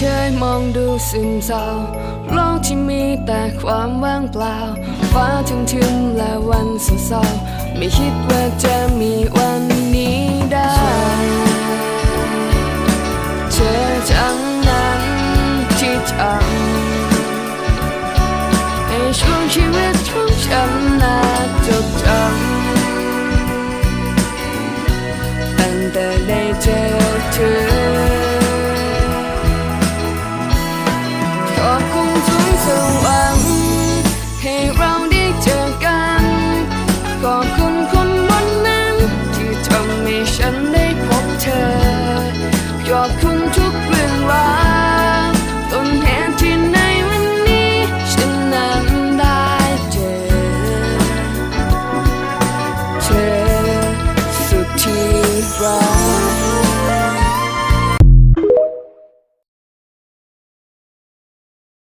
คยมองดูซึมเศร้าโลกที่มีแต่ความว่างเปล่า ฟ้าทึมๆและวันเศร้าไม่คิดว่าจะมี